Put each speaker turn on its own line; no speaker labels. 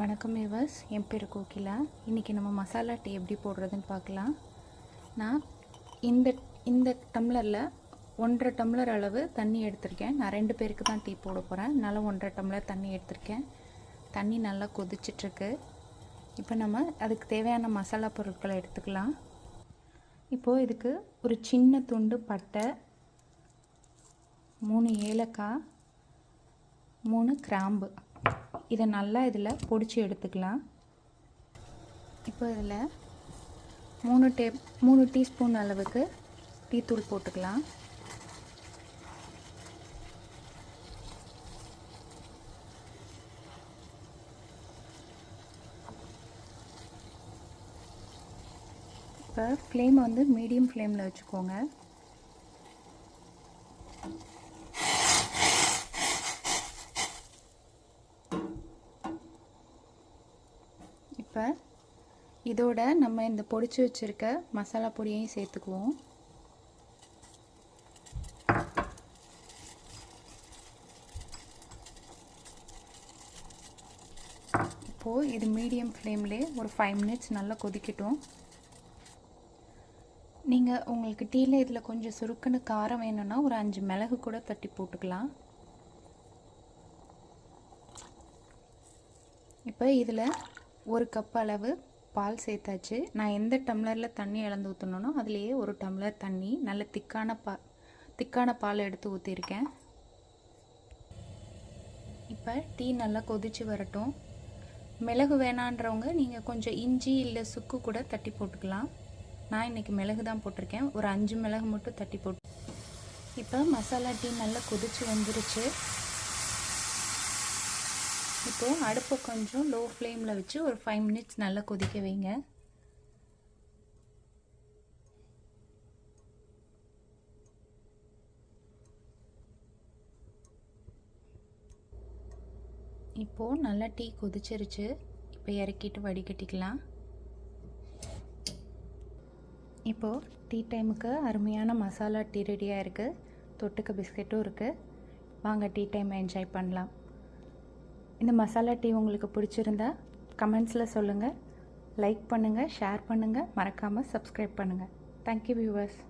வணக்கம் ஏவர்ஸ் என் பேர் கோகிலா. இன்றைக்கி நம்ம மசாலா டீ எப்படி போடுறதுன்னு பார்க்கலாம். நான் இந்த இந்த டம்ளரில் ஒன்றரை டம்ளர் அளவு தண்ணி எடுத்திருக்கேன். நான் ரெண்டு பேருக்கு தான் டீ போட போகிறேன் அதனால் ஒன்றரை டம்ளர் தண்ணி எடுத்திருக்கேன். தண்ணி நல்லா கொதிச்சிட்ருக்கு. இப்போ நம்ம அதுக்கு தேவையான மசாலா பொருட்களை எடுத்துக்கலாம். இப்போது இதுக்கு ஒரு சின்ன துண்டு பட்டை மூணு ஏலக்காய் மூணு கிராம்பு. இதை நல்லா இதில் பொடிச்சு எடுத்துக்கலாம். இப்போ இதில் மூணு டே மூணு டீஸ்பூன் அளவுக்கு டீத்தூள் போட்டுக்கலாம். இப்போ ஃப்ளேம் வந்து மீடியம் ஃப்ளேமில் வச்சுக்கோங்க. இப்போ இதோட நம்ம இந்த பொடிச்சு வச்சுருக்க மசாலா பொடியையும் சேர்த்துக்குவோம். இப்போது இது மீடியம் ஃப்ளேம்லேயே ஒரு ஃபைவ் மினிட்ஸ் நல்லா கொதிக்கட்டும். நீங்கள் உங்களுக்கு டீயில் இதில் கொஞ்சம் சுருக்குன்னு காரம் வேணும்னா ஒரு அஞ்சு மிளகு கூட தட்டி போட்டுக்கலாம். இப்போ இதில் ஒரு கப் அளவு பால் சேர்த்தாச்சு. நான் எந்த டம்ளரில் தண்ணி இழந்து ஊற்றணுனோ அதுலேயே ஒரு டம்ளர் தண்ணி நல்ல திக்கான பா திக்கான பால் எடுத்து ஊற்றிருக்கேன் இப்போ டீ நல்லா கொதித்து வரட்டும். மிளகு வேணான்றவங்க நீங்கள் கொஞ்சம் இஞ்சி இல்லை சுக்கு கூட தட்டி போட்டுக்கலாம். நான் இன்றைக்கி மிளகு தான் போட்டிருக்கேன். ஒரு அஞ்சு மிளகு மட்டும் தட்டி போட்டு இப்போ மசாலா டீ நல்லா கொதித்து வந்துருச்சு. இப்போது அடுப்பை கொஞ்சம் லோ ஃப்ளேமில் வச்சு ஒரு ஃபைவ் மினிட்ஸ் நல்லா கொதிக்க வைங்க. இப்போது நல்லா டீ கொதிச்சிருச்சு. இப்போ இறக்கிட்டு வடிகட்டிக்கலாம் இப்போது டீ டைமுக்கு அருமையான மசாலா டீ ரெடியாக இருக்குது தொட்டுக்க பிஸ்கெட்டும் இருக்குது வாங்க டீ டைம் என்ஜாய் பண்ணலாம். இந்த மசாலா டீ உங்களுக்கு பிடிச்சிருந்தா கமெண்ட்ஸில் சொல்லுங்கள் லைக் பண்ணுங்கள் ஷேர் பண்ணுங்கள் மறக்காமல் சப்ஸ்கிரைப் பண்ணுங்கள் தேங்க்யூ வியூவர்ஸ்